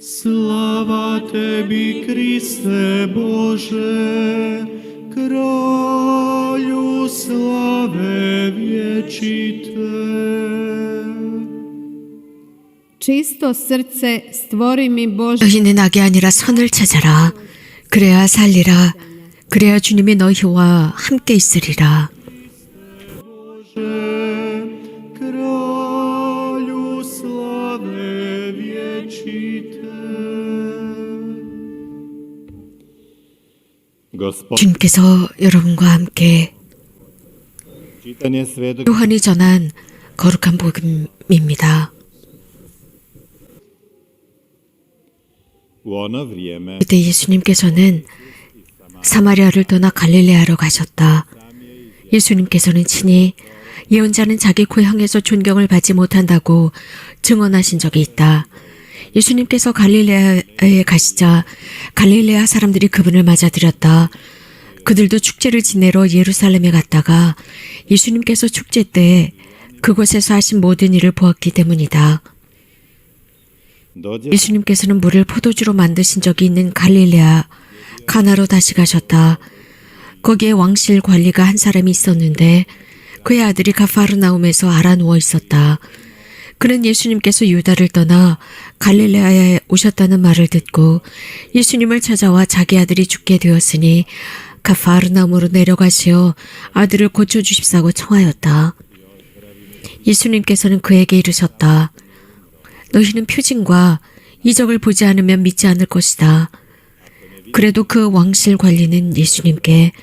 Слава Тебі, Христе Боже, кралю славе вічите. Čisto srce stvori mi Bože 너희는 악이 아니라 선을 찾아라. 그래야 살리라. 그래야 주님이 너희와 함께 있으리라. 주님께서 여러분과 함께 요한이 전한 거룩한 복음입니다. 그때 예수님께서는 사마리아를 떠나 갈릴레아로 가셨다. 예수님께서는 친히 예언자는 자기 고향에서 존경을 받지 못한다고 증언하신 적이 있다. 예수님께서 갈릴레아에 가시자 갈릴레아 사람들이 그분을 맞아들였다. 그들도 축제를 지내러 예루살렘에 갔다가 예수님께서 축제 때 그곳에서 하신 모든 일을 보았기 때문이다. 예수님께서는 물을 포도주로 만드신 적이 있는 갈릴레아 가나로 다시 가셨다. 거기에 왕실 관리가 한 사람이 있었는데 그의 아들이 가파르나움에서 알아 누워 있었다. 그는 예수님께서 유다를 떠나 갈릴레아에 오셨다는 말을 듣고 예수님을 찾아와 자기 아들이 죽게 되었으니 가파르나움으로 내려가시어 아들을 고쳐 주십사고 청하였다. 예수님께서는 그에게 이르셨다. 너희는 표징과 이적을 보지 않으면 믿지 않을 것이다. 그래도 그 왕실 관리는 예수님께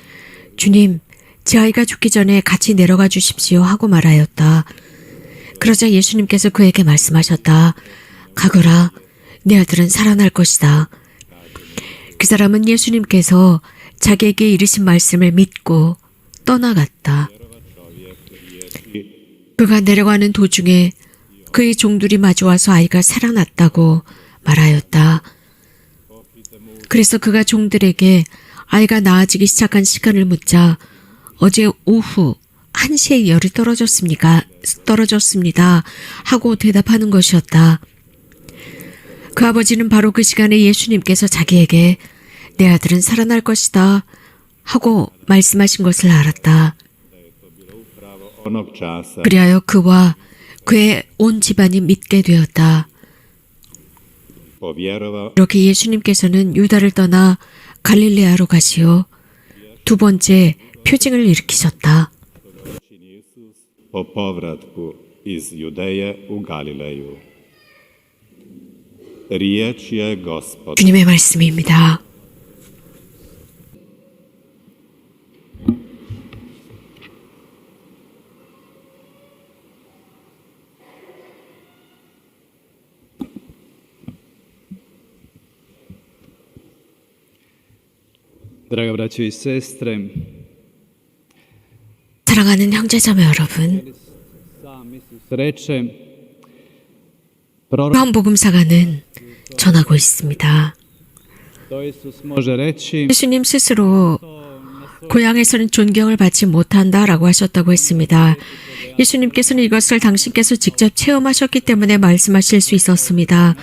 주님, 제 아이가 죽기 전에 같이 내려가 주십시오 하고 말하였다. 그러자 예수님께서 그에게 말씀하셨다. 가거라, 내 아들은 살아날 것이다. 그 사람은 예수님께서 자기에게 이르신 말씀을 믿고 떠나갔다. 그가 내려가는 도중에 그의 종들이 마주와서 아이가 살아났다고 말하였다. 그래서 그가 종들에게 아이가 나아지기 시작한 시간을 묻자 어제 오후 1시에 열이 떨어졌습니까? 떨어졌습니다. 하고 대답하는 것이었다. 그 아버지는 바로 그 시간에 예수님께서 자기에게 내 아들은 살아날 것이다. 하고 말씀하신 것을 알았다. 그리하여 그와 그의 온 집안이 믿게 되었다. 이렇게 예수님께서는 유다를 떠나 갈릴레아로 가시어 두 번째 표징을 일으키셨다. po povratku iz Judeje u Galileju. Riječ je gospod. 주님의 말씀입니다. Draga braćo i sestre, 사랑하는 형제자매 여러분, 요한복음사가는 전하고 있습니다. 예수님 스스로 고향에서는 존경을 받지 못한다라고 하셨다고 했습니다. 예수님께서는 이것을 당신께서 직접 체험하셨기 때문에 말씀하실 수 있었습니다.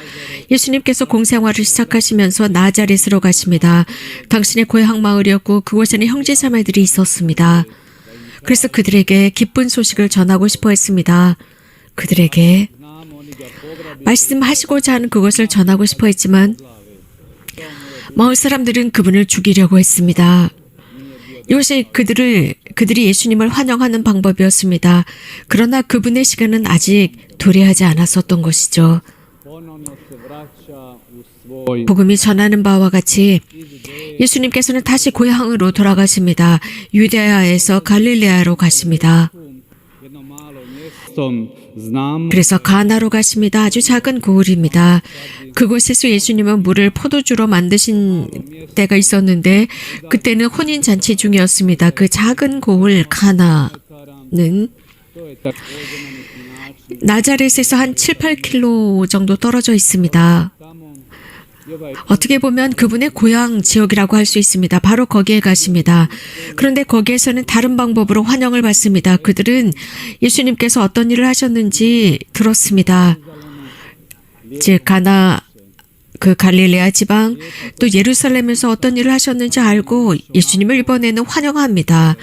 예수님께서 공생활을 시작하시면서 나자렛으로 가십니다. 당신의 고향 마을이었고 그곳에는 형제 자매들이 있었습니다. 그래서 그들에게 기쁜 소식을 전하고 싶어 했습니다. 그들에게 말씀하시고자 하는 그것을 전하고 싶어 했지만 마을 사람들은 그분을 죽이려고 했습니다. 이것이 그들을 그들이 예수님을 환영하는 방법이었습니다. 그러나 그분의 시간은 아직 도래하지 않았었던 것이죠. 복음이 전하는 바와 같이 예수님께서는 다시 고향으로 돌아가십니다. 유대아에서 갈릴레아로 가십니다. 그래서 가나로 가십니다. 아주 작은 고을입니다. 그곳에서 예수님은 물을 포도주로 만드신 때가 있었는데 그때는 혼인 잔치 중이었습니다. 그 작은 고을 가나는 나자렛에서 한 7, 8킬로 정도 떨어져 있습니다. 어떻게 보면 그분의 고향 지역이라고 할 수 있습니다. 바로 거기에 가십니다. 그런데 거기에서는 다른 방법으로 환영을 받습니다. 그들은 예수님께서 어떤 일을 하셨는지 들었습니다. 즉 가나 그 갈릴레아 지방 또 예루살렘에서 어떤 일을 하셨는지 알고 예수님을 이번에는 환영합니다.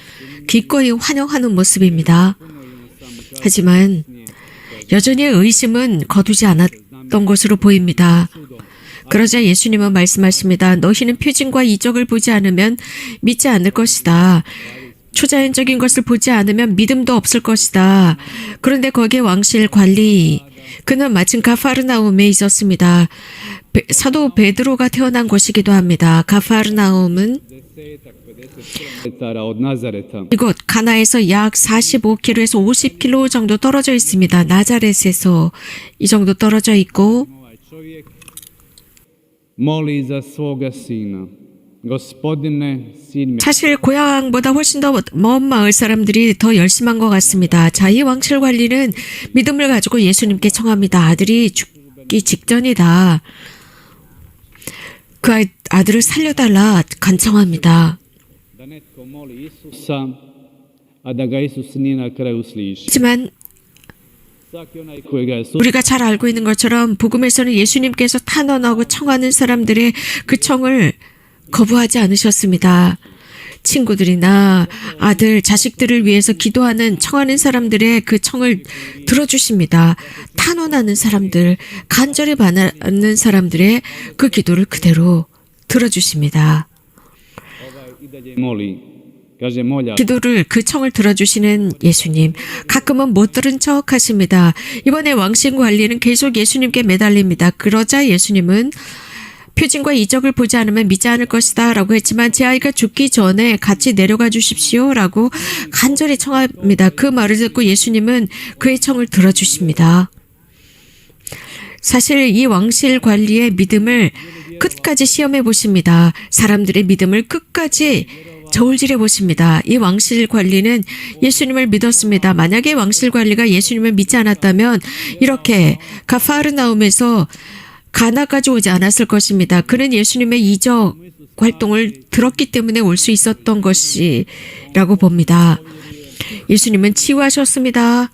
기꺼이 환영하는 모습입니다. 하지만 여전히 의심은 거두지 않았던 것으로 보입니다. 그러자 예수님은 말씀하십니다. 너희는 표징과 이적을 보지 않으면 믿지 않을 것이다. 초자연적인 것을 보지 않으면 믿음도 없을 것이다. 그런데 거기에 왕실 관리 그는 마침 가파르나움에 있었습니다. 베- 사도 베드로가 태어난 곳이기도 합니다. 가파르나움은. 이곳 가나에서 약 45km에서 50km 정도 떨어져 있습니다. 나자렛에서 이 정도 떨어져 있고 moli za svoga sina. Gospodine, sin mi 사실 고향보다 훨씬 더 먼 마을 사람들이 더 열심한 것 같습니다. 자, 이 왕실 관리는 믿음을 가지고 예수님께 청합니다. 아들이 죽기 직전이다. 그 아- 아들을 살려달라 간청합니다. 하지만 우리가 잘 알고 있는 것처럼 복음에서는 예수님께서 탄원하고 청하는 사람들의 그 청을 거부하지 않으셨습니다. 친구들이나 아들, 자식들을 위해서 기도하는 청하는 사람들의 그 청을 들어주십니다. 탄원하는 사람들, 간절히 바라는 사람들의 그 기도를 그대로 들어주십니다. 기도를 그 청을 들어주시는 예수님. 가끔은 못 들은 척 하십니다. 이번에 왕신 관리는 계속 예수님께 매달립니다. 그러자 예수님은 표징과 이적을 보지 않으면 믿지 않을 것이다 라고 했지만 제 아이가 죽기 전에 같이 내려가 주십시오 라고 간절히 청합니다. 그 말을 듣고 예수님은 그의 청을 들어주십니다. 사실 이 왕실 관리의 믿음을 끝까지 시험해 보십니다. 사람들의 믿음을 끝까지 저울질해 보십니다. 이 왕실 관리는 예수님을 믿었습니다. 만약에 왕실 관리가 예수님을 믿지 않았다면 이렇게 가파르나움에서 가나까지 오지 않았을 것입니다. 그는 예수님의 이적 활동을 들었기 때문에 올 수 있었던 것이라고 봅니다. 예수님은 치유하셨습니다.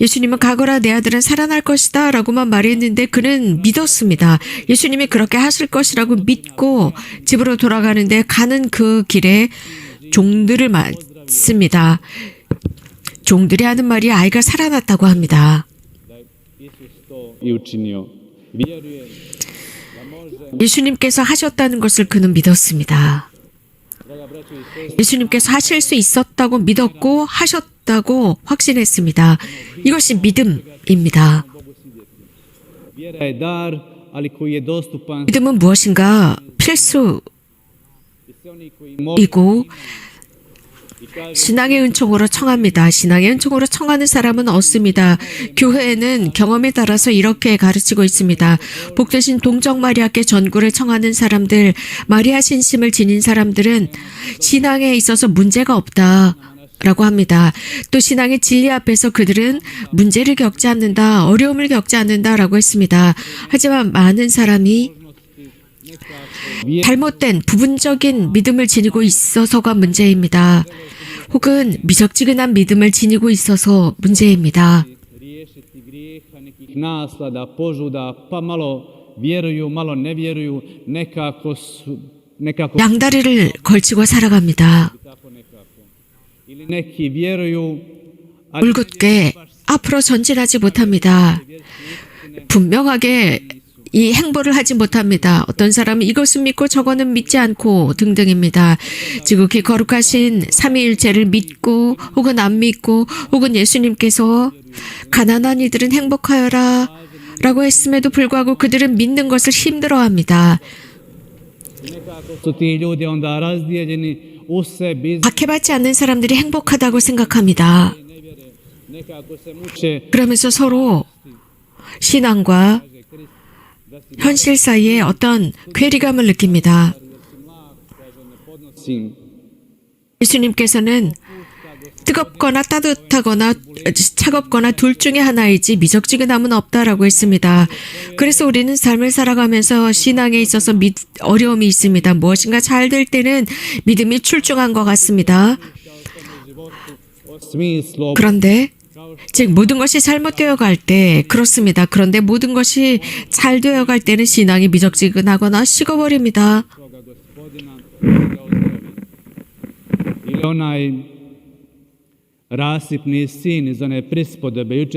예수님은 가거라 내 아들은 살아날 것이다 라고만 말했는데 그는 믿었습니다. 예수님이 그렇게 하실 것이라고 믿고 집으로 돌아가는데 가는 그 길에 종들을 맞습니다. 종들이 하는 말이 아이가 살아났다고 합니다. 예수님께서 하셨다는 것을 그는 믿었습니다. 예수님께서 하실 수 있었다고 믿었고 하셨 다고 확신했습니다. 이것이 믿음입니다. 믿음은 무엇인가 필수이고 신앙의 은총으로 청합니다. 신앙의 은총으로 청하는 사람은 없습니다. 교회에는 경험에 따라서 이렇게 가르치고 있습니다. 복되신 동정 마리아께 전구를 청하는 사람들, 마리아 신심을 지닌 사람들은 신앙에 있어서 문제가 없다. 라고 합니다. 또 신앙의 진리 앞에서 그들은 문제를 겪지 않는다, 어려움을 겪지 않는다 라고 했습니다. 하지만 많은 사람이 잘못된 부분적인 믿음을 지니고 있어서가 문제입니다. 혹은 미적지근한 믿음을 지니고 있어서 문제입니다. 양다리를 걸치고 살아갑니다. 울긋게 앞으로 전진하지 못합니다. 분명하게 이 행보를 하지 못합니다. 어떤 사람은 이것은 믿고 저거는 믿지 않고 등등입니다. 지극히 거룩하신 삼위일체를 믿고 혹은 안 믿고 혹은 예수님께서 가난한 이들은 행복하여라 라고 했음에도 불구하고 그들은 믿는 것을 힘들어합니다. 박해받지 않는 사람들이 행복하다고 생각합니다. 그러면서 서로 신앙과 현실 사이에 어떤 괴리감을 느낍니다. 예수님께서는 뜨겁거나 따뜻하거나 차갑거나 둘 중에 하나이지 미적지근함은 없다라고 했습니다. 그래서 우리는 삶을 살아가면서 신앙에 있어서 믿, 어려움이 있습니다. 무엇인가 잘 될 때는 믿음이 출중한 것 같습니다. 그런데 즉 모든 것이 잘못되어 갈 때 그렇습니다. 그런데 모든 것이 잘 되어 갈 때는 신앙이 미적지근하거나 식어버립니다.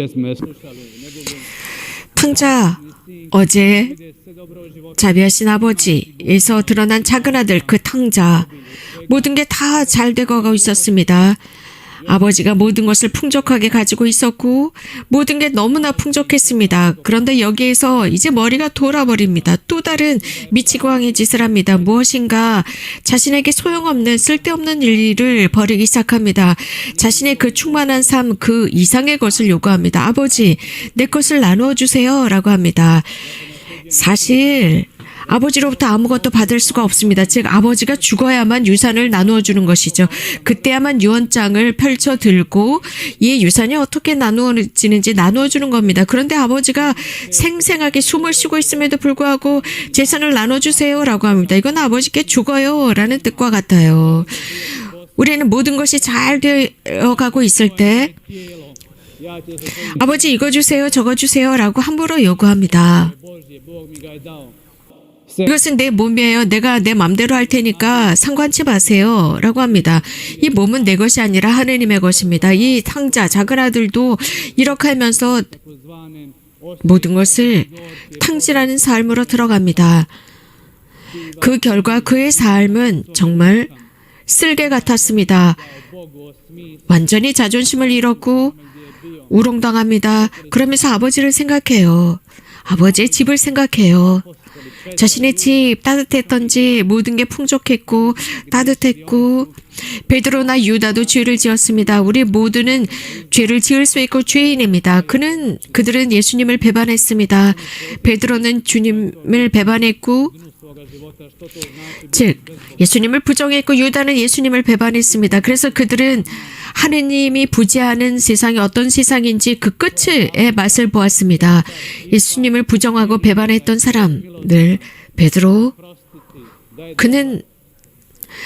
Smo je slušali u njegovom 탕자 어제. 자비하신 아버지에서 드러난 작은 아들 그 탕자 모든 게 다 잘 되고 있었습니다. 아버지가 모든 것을 풍족하게 가지고 있었고 모든 게 너무나 풍족했습니다. 그런데 여기에서 이제 머리가 돌아버립니다. 또 다른 미치광이 짓을 합니다. 무엇인가 자신에게 소용없는 쓸데없는 일을 벌이기 시작합니다. 자신의 그 충만한 삶 그 이상의 것을 요구합니다. 아버지 내 것을 나누어 주세요라고 합니다. 사실 아버지로부터 아무것도 받을 수가 없습니다. 즉 아버지가 죽어야만 유산을 나누어 주는 것이죠. 그때야만 유언장을 펼쳐 들고 이 유산이 어떻게 나누어지는지 나누어 주는 겁니다. 그런데 아버지가 생생하게 숨을 쉬고 있음에도 불구하고 재산을 나눠 주세요라고 합니다. 이건 아버지께 죽어요라는 뜻과 같아요. 우리는 모든 것이 잘 되어 가고 있을 때 아버지 이거 주세요 저거 주세요라고 함부로 요구합니다. 이것은 내 몸이에요. 내가 내 맘대로 할 테니까 상관치 마세요. 라고 합니다. 이 몸은 내 것이 아니라 하느님의 것입니다. 이 탕자, 작은 아들도 이렇게 하면서 모든 것을 탕진하는 삶으로 들어갑니다. 그 결과 그의 삶은 정말 쓸개 같았습니다. 완전히 자존심을 잃었고 우롱당합니다. 그러면서 아버지를 생각해요. 아버지의 집을 생각해요. 자신의 집 따뜻했던지 모든 게 풍족했고 따뜻했고 베드로나 유다도 죄를 지었습니다. 우리 모두는 죄를 지을 수 있고 죄인입니다. 그는 그들은 예수님을 배반했습니다. 베드로는 주님을 배반했고 svoga života. Što to znači? 즉 예수님을 부정했고 유다는 예수님을 배반했습니다. 그래서 그들은 하느님이 부재하는 세상이 어떤 세상인지 그 끝의 맛을 보았습니다. 예수님을 부정하고 배반했던 사람들 베드로 그는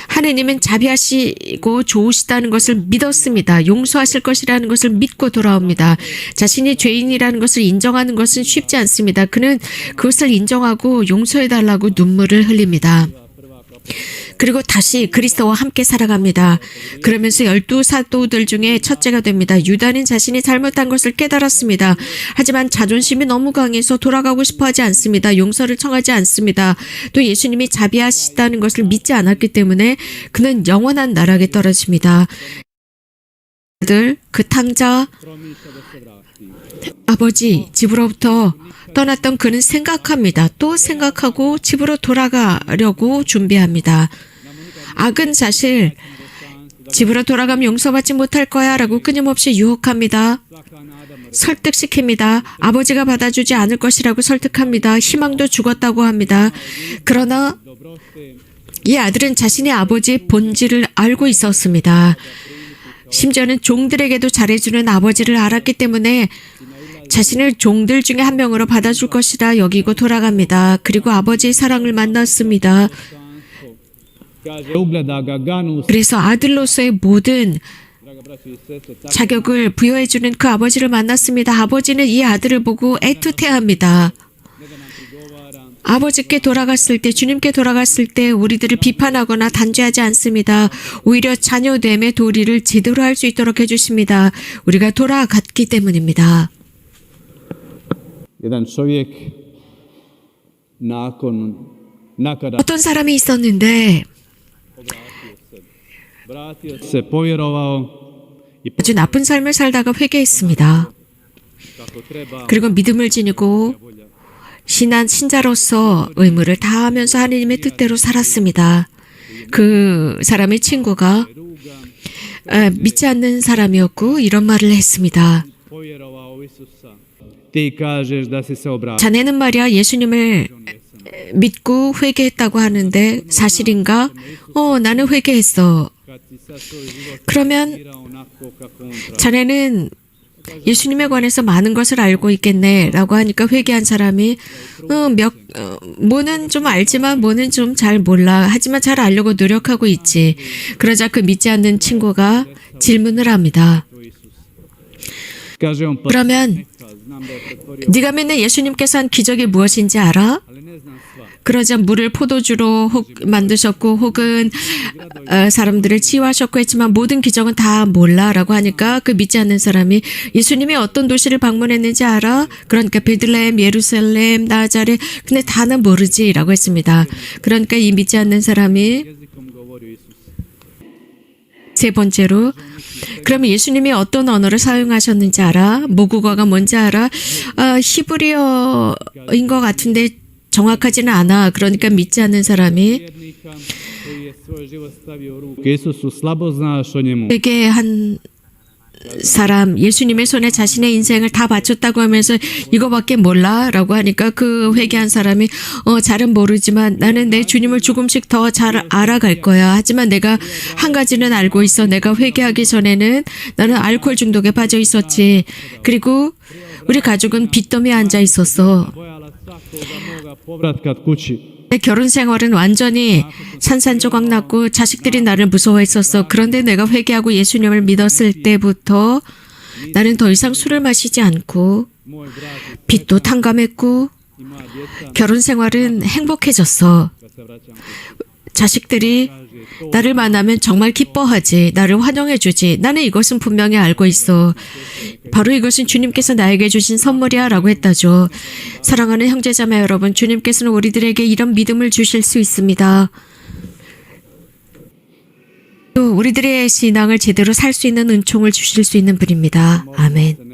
하느님은 자비하시고 좋으시다는 것을 믿었습니다. 용서하실 것이라는 것을 믿고 돌아옵니다. 자신이 죄인이라는 것을 인정하는 것은 쉽지 않습니다. 그는 그것을 인정하고 용서해달라고 눈물을 흘립니다. 그리고 다시 그리스도와 함께 살아갑니다. 그러면서 열두 사도들 중에 첫째가 됩니다. 유다는 자신이 잘못한 것을 깨달았습니다. 하지만 자존심이 너무 강해서 돌아가고 싶어 하지 않습니다. 용서를 청하지 않습니다. 또 예수님이 자비하시다는 것을 믿지 않았기 때문에 그는 영원한 나락에 떨어집니다. 그 탕자. 아버지 집으로부터 떠났던 그는 생각합니다. 또 생각하고 집으로 돌아가려고 준비합니다. 악은 사실 집으로 돌아가면 용서받지 못할 거야 라고 끊임없이 유혹합니다. 설득시킵니다. 아버지가 받아주지 않을 것이라고 설득합니다. 희망도 죽었다고 합니다. 그러나 이 아들은 자신의 아버지의 본질을 알고 있었습니다. 심지어는 종들에게도 잘해주는 아버지를 알았기 때문에 자신을 종들 중에 한 명으로 받아줄 것이라 여기고 돌아갑니다. 그리고 아버지의 사랑을 만났습니다. 그래서 아들로서의 모든 자격을 부여해주는 그 아버지를 만났습니다. 아버지는 이 아들을 보고 애틋해합니다. 아버지께 돌아갔을 때, 주님께 돌아갔을 때 우리들을 비판하거나 단죄하지 않습니다. 오히려 자녀됨의 도리를 제대로 할 수 있도록 해주십니다. 우리가 돌아갔기 때문입니다. Jedan čovjek nakon nakada 어떤 사람이 있었는데 se, povjerovao 아주 나쁜 삶을 살다가 회개했습니다. 그리고 믿음을 지니고 신한 신자로서 의무를 다하면서 하느님의 뜻대로 살았습니다. 그 사람의 친구가 아, 믿지 않는 사람이었고 이런 말을 했습니다. 자네는 말이야 예수님을 믿고 회개했다고 하는데 사실인가? 어, 나는 회개했어. 그러면. 자네는 예수님에 관해서 많은 것을 알고 있겠네 라고 하니까 회개한 사람이 어, 몇, 어, 뭐는 좀 알지만 뭐는 좀 잘 몰라 하지만 잘 알려고 노력하고 있지 그러자 그 믿지 않는 친구가 질문을 합니다 그러면 네가 믿는 예수님께서 한 기적이 무엇인지 알아? 그러자 물을 포도주로 혹 만드셨고 혹은 어, 사람들을 치유하셨고 했지만 모든 기적은 다 몰라라고 하니까 그 믿지 않는 사람이 예수님이 어떤 도시를 방문했는지 알아? 그러니까 베들레헴, 예루살렘, 나자렛 근데 다는 모르지라고 했습니다. 그러니까 이 믿지 않는 사람이. 세 번째로 그러면 예수님이 어떤 언어를 사용하셨는지 알아? 모국어가 뭔지 알아? 아, 히브리어인 것 같은데 정확하지는 않아. 그러니까 믿지 않는 사람이. 되게 한 사람 예수님의 손에 자신의 인생을 다 바쳤다고 하면서 이거밖에 몰라라고 하니까 그 회개한 사람이 어 잘은 모르지만 나는 내 주님을 조금씩 더 잘 알아갈 거야. 하지만 내가 한 가지는 알고 있어. 내가 회개하기 전에는 나는 알코올 중독에 빠져 있었지. 그리고 우리 가족은 빚더미에 앉아 있었어. 내 결혼 생활은 완전히 산산조각 났고 자식들이 나를 무서워했었어. 그런데 내가 회개하고 예수님을 믿었을 때부터 나는 더 이상 술을 마시지 않고 빚도 탕감했고 결혼 생활은 행복해졌어. 자식들이 나를 만나면 정말 기뻐하지. 나를 환영해주지. 나는 이것은 분명히 알고 있어. 바로 이것은 주님께서 나에게 주신 선물이야 라고 했다죠. 사랑하는 형제자매 여러분, 주님께서는 우리들에게 이런 믿음을 주실 수 있습니다. 또 우리들의 신앙을 제대로 살 수 있는 은총을 주실 수 있는 분입니다. 아멘.